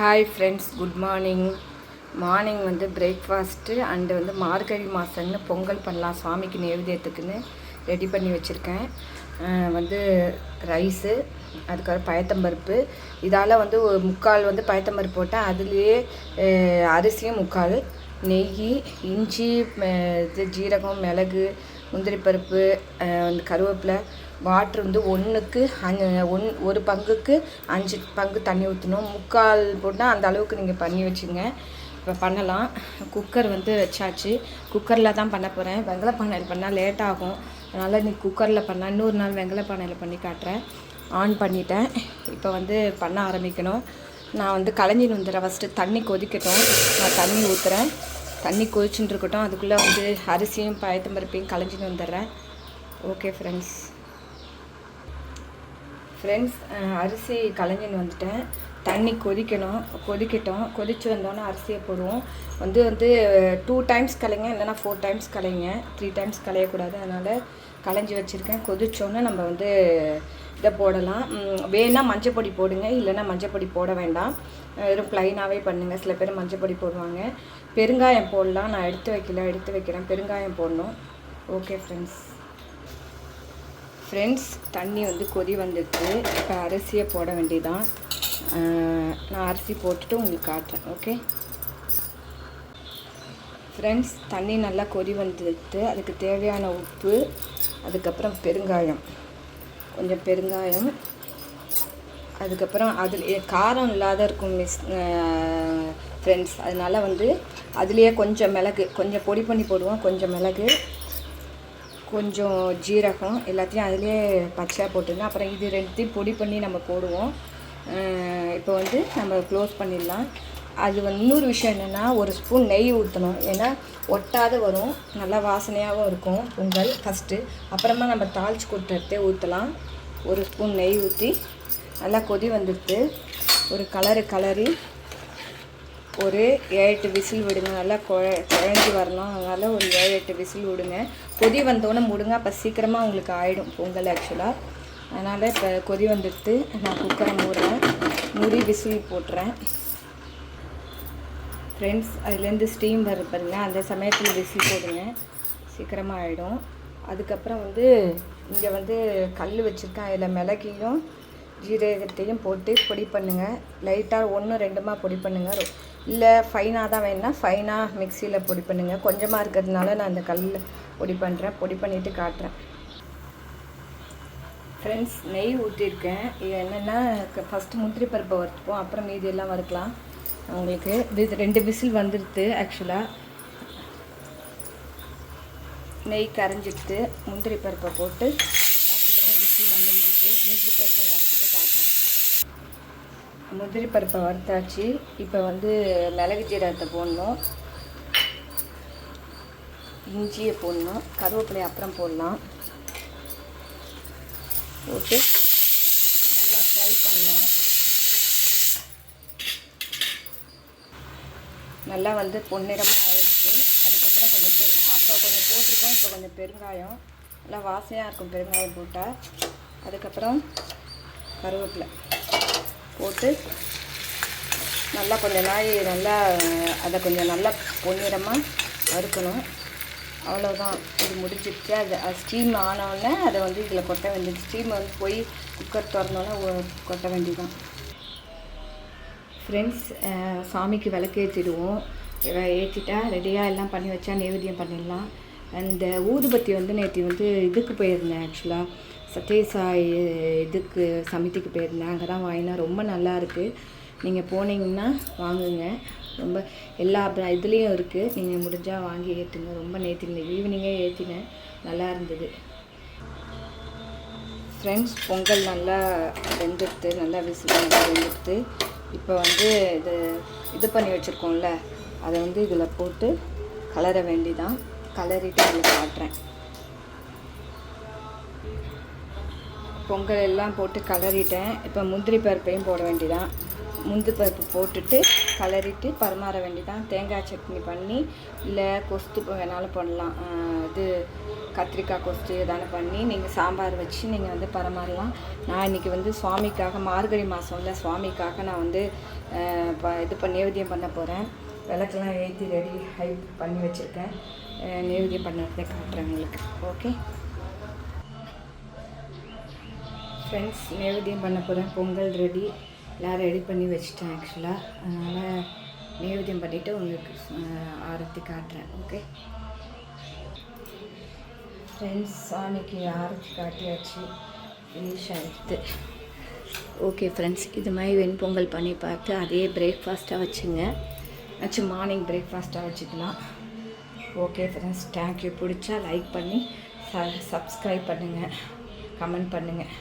Hi friends good morning morning வந்து breakfast and வந்து மார்கழி மாதம்னு பொங்கல் பண்ணலாம் சுவாமிக்கு நைவேத்தியத்துக்குன்னு ரெடி பண்ணி வச்சுருக்கேன். வந்து ரைஸு அதுக்கப்புறம் பயத்தம்பருப்பு. இதால் வந்து ஒரு முக்கால் வந்து பயத்தம்பருப்பு போட்டேன். அதுலேயே அரிசியும் முக்கால். நெய் இஞ்சி இது ஜீரகம் மிளகு முந்திரி பருப்பு வந்து கருவேப்பிலை வாட்ரு வந்து ஒன்றுக்கு அஞ்சு ஒன் ஒரு பங்குக்கு அஞ்சு பங்கு தண்ணி ஊற்றணும் முக்கால் போட்டால் அந்த அளவுக்கு நீங்கள் பண்ணி வச்சுங்க. இப்போ பண்ணலாம். குக்கர் வந்து வச்சாச்சு. குக்கரில் தான் பண்ண போகிறேன் வெங்கல பானையில் பண்ணால் லேட் ஆகும். அதனால் இன்னைக்கு குக்கரில் பண்ணால் இன்னொரு நாள் வெங்கல பானையில் பண்ணி காட்டுறேன். ஆன் பண்ணிட்டேன். இப்போ வந்து பண்ண ஆரம்பிக்கணும். நான் வந்து களைஞ்சின்னு வந்துடுறேன். ஃபஸ்ட்டு தண்ணி கொதிக்கட்டும். நான் தண்ணி ஊற்றுறேன் தண்ணி கொதிச்சுட்டு இருக்கட்டும். அதுக்குள்ளே வந்து அரிசியும் பயத்தம்பருப்பையும் களைஞ்சின்னு வந்துடுறேன். ஓகே ஃப்ரெண்ட்ஸ் ஃப்ரெண்ட்ஸ் அரிசி களைஞ்சின்னு வந்துட்டேன். தண்ணி கொதிக்கணும். கொதிக்கட்டும். கொதிச்சு வந்தோன்னே அரிசியை போடுவோம். வந்து வந்து டூ டைம்ஸ் கலைங்க. இல்லைன்னா ஃபோர் டைம்ஸ் கலைங்க. த்ரீ டைம்ஸ் கலையக்கூடாது அதனால் களைஞ்சி வச்சுருக்கேன். கொதிச்சோன்னே நம்ம வந்து இதை போடலாம். வேணால் மஞ்சள் பொடி போடுங்க. இல்லைன்னா மஞ்சள் பொடி போட வேண்டாம். வெறும் ப்ளைனாகவே பண்ணுங்கள் சில பேர் மஞ்சள் பொடி போடுவாங்க. பெருங்காயம் போடலாம். நான் எடுத்து வைக்கல. எடுத்து வைக்கிறேன். பெருங்காயம் போடணும். ஓகே ஃப்ரெண்ட்ஸ் ஃப்ரெண்ட்ஸ் தண்ணி வந்து கொதி வந்துடுச்சு இப்போ அரிசியை போட வேண்டியதான் நான் அரிசி போட்டுட்டு உங்களுக்கு காட்டுறேன் ஓகே ஃப்ரெண்ட்ஸ் தண்ணி நல்லா கொதி வந்துடுது அதுக்கு தேவையான உப்பு அதுக்கப்புறம் பெருங்காயம். கொஞ்சம் பெருங்காயம். அதுக்கப்புறம் அதில் காரம் இல்லாத இருக்கும் மிஸ் ஃப்ரெண்ட்ஸ் அதனால் வந்து அதுலேயே கொஞ்சம் மிளகு கொஞ்சம் பொடி பண்ணி போடுவோம் கொஞ்சம் மிளகு. கொஞ்சம் ஜீரகம் எல்லாத்தையும் அதிலே பச்சையாக போட்டுருங்க அப்புறம் இது ரெண்டுத்தையும் பொடி பண்ணி நம்ம போடுவோம். இப்போ வந்து நம்ம க்ளோஸ் பண்ணிடலாம். அது வந்து இன்னொரு விஷயம் என்னென்னா ஒரு ஸ்பூன் நெய் ஊற்றணும் ஏன்னா ஒட்டாத வரும். நல்லா வாசனையாகவும் இருக்கும் பொங்கல் ஃபஸ்ட்டு அப்புறமா நம்ம தாளிச்சு கொடுத்ததே ஊற்றலாம் ஒரு ஸ்பூன் நெய் ஊற்றி நல்லா கொதி வந்துடுது. ஒரு கலரு கலரி ஒரு ஏழு எட்டு விசில் விடுங்க. நல்லா குழ குழஞ்சி வரணும். அதனால் ஒரு ஏழு எட்டு விசில் விடுங்க. கொதி வந்தோடனே முடுங்க. அப்போ சீக்கிரமாக உங்களுக்கு ஆகிடும் பொங்கல் ஆக்சுவலாக அதனால் இப்போ கொதி வந்துடுத்து நான் குக்கரை மூடுறேன். மூடி விசில் போட்டுறேன். ஃப்ரெண்ட்ஸ் அதுலேருந்து ஸ்டீம் வர பாருங்க. அந்த சமயத்தில் விசில் போடுங்க. சீக்கிரமாக ஆகிடும் அதுக்கப்புறம் வந்து இங்கே வந்து கல் வச்சுருக்கேன். அதில் மிளகையும் ஜீரகத்தையும் போட்டு பொடி பண்ணுங்கள் லைட்டாக ஒன்று ரெண்டுமா பொடி பண்ணுங்கள் இல்லை ஃபைனாக தான் வேணும்னா ஃபைனாக மிக்சியில் பொடி பண்ணுங்கள் கொஞ்சமாக இருக்கிறதுனால நான் இந்த கல்லில் பொடி பண்ணுறேன் பொடி பண்ணிவிட்டு காட்டுறேன். ஃப்ரெண்ட்ஸ் நெய் ஊற்றிருக்கேன் இது என்னென்னா ஃபஸ்ட்டு முந்திரி பருப்பை வறுத்துப்போம். அப்புறம் மீதி எல்லாம் வறுக்கலாம். உங்களுக்கு இது ரெண்டு விசில் வந்துடுது ஆக்சுவலாக நெய் கரைஞ்சிட்டு முந்திரி பருப்பை போட்டு வறுத்துக்கிறேன் விசில் வந்துருக்கு முந்திரி பருப்பை வறுத்துட்டு காட்டுறேன். முந்திரி பருப்பை வறுத்தாச்சு. இப்போ வந்து மிளகு ஜீரகத்தை போடணும். இஞ்சியை போடணும். கருவேப்பிலையை அப்புறம் போடலாம். போட்டு நல்லா ஃப்ரை பண்ணணும். நல்லா வந்து பொன்னிறமாக ஆயிடுச்சு. அதுக்கப்புறம் கொஞ்சம் பெரு அப்போ கொஞ்சம் போட்டிருக்கோம். இப்போ கொஞ்சம் பெருங்காயம். நல்லா வாசனையாக இருக்கும் பெருங்காயம் போட்டால் அதுக்கப்புறம் கருவேப்பிலை. போட்டு நல்லா கொஞ்சம் நாய் நல்லா அதை கொஞ்சம் நல்லா பொன்னிறமாக வறுக்கணும். அவ்வளோதான் இது முடிஞ்சிடுச்சு அது ஸ்டீம் ஆனவுடனே அதை வந்து இதில் கொட்ட வேண்டியது. ஸ்டீம் வந்து போய் குக்கர் திறந்தோன்னே கொட்ட வேண்டியதான் ஃப்ரெண்ட்ஸ் சாமிக்கு விளக்கு ஏற்றிடுவோம் ஏற்றிட்டா ரெடியாக எல்லாம் பண்ணி வச்சா நைவேத்தியம் பண்ணிடலாம். அந்த ஊதுபத்தி வந்து நேற்று வந்து இதுக்கு போயிருந்தேன் ஆக்சுவலாக சத்யசாய் இதுக்கு சமிதிக்கு போயிருந்தேன் அங்கே தான் வாங்கினா ரொம்ப நல்லா இருக்குது நீங்கள் போனீங்கன்னா வாங்குங்க. ரொம்ப எல்லா இதுலேயும் இருக்குது நீங்கள் முடிஞ்சால் வாங்கி ஏற்றுங்க ரொம்ப நேற்று ஈவினிங்கே ஏற்றினேன் நல்லா இருந்தது. ஃப்ரெண்ட்ஸ் பொங்கல் நல்லா வெந்துடுத்து நல்லா விசில் நல்லா வெந்துடுத்து. இப்போ வந்து இது இது பண்ணி வச்சுருக்கோம்ல. அதை வந்து இதில் போட்டு கலர வேண்டிதான். கலரிட்டு உங்களுக்கு காட்டுறேன். பொங்கல் எல்லாம் போட்டு கலரிட்டேன். இப்போ முந்திரி பருப்பையும் போட வேண்டியதான் முந்திரி பருப்பு போட்டுட்டு கலரிட்டு பரிமாற வேண்டியதான் தேங்காய் சட்னி பண்ணி இல்லை கொஸ்து வேணாலும் பண்ணலாம். இது கத்திரிக்காய் கொஸ்து எதாவது பண்ணி நீங்கள் சாம்பார் வச்சு நீங்கள் வந்து பரமாறலாம். நான் இன்றைக்கி வந்து சுவாமிக்காக மார்கழி மாதம்ல சுவாமிக்காக நான் வந்து ப இது பண்ண நேவேத்தியம் பண்ண போகிறேன் விளக்கெல்லாம் ஏற்றி ரெடி ஹை பண்ணி வச்சுருக்கேன். நேவேத்தியம் பண்ணுறதை காட்டுறேன் உங்களுக்கு. ஓகே ஃப்ரெண்ட்ஸ் நேவேத்தியம் பண்ண போகிறேன் பொங்கல் ரெடி எல்லாம் ரெடி பண்ணி வச்சிட்டேன் ஆக்சுவலாக அதனால் நேவேத்தியம் பண்ணிவிட்டு உங்களுக்கு ஆரத்தி காட்டுறேன் ஓகே ஃப்ரெண்ட்ஸ் சாமிக்கு ஆரத்தி காட்டியாச்சு. ஃபினிஷ் ஆகிடுது ஓகே ஃப்ரெண்ட்ஸ் இது மாதிரி வெண்பொங்கல் பண்ணி பார்த்து அதே பிரேக்ஃபாஸ்ட்டாக வச்சுங்க. ஆச்சு மார்னிங் பிரேக்ஃபாஸ்ட்டாக வச்சுக்கலாம். ஓகே ஃப்ரெண்ட்ஸ் தேங்க்யூ பிடிச்சா லைக் பண்ணி ச சப்ஸ்கிரைப் பண்ணுங்கள் கமெண்ட் பண்ணுங்கள்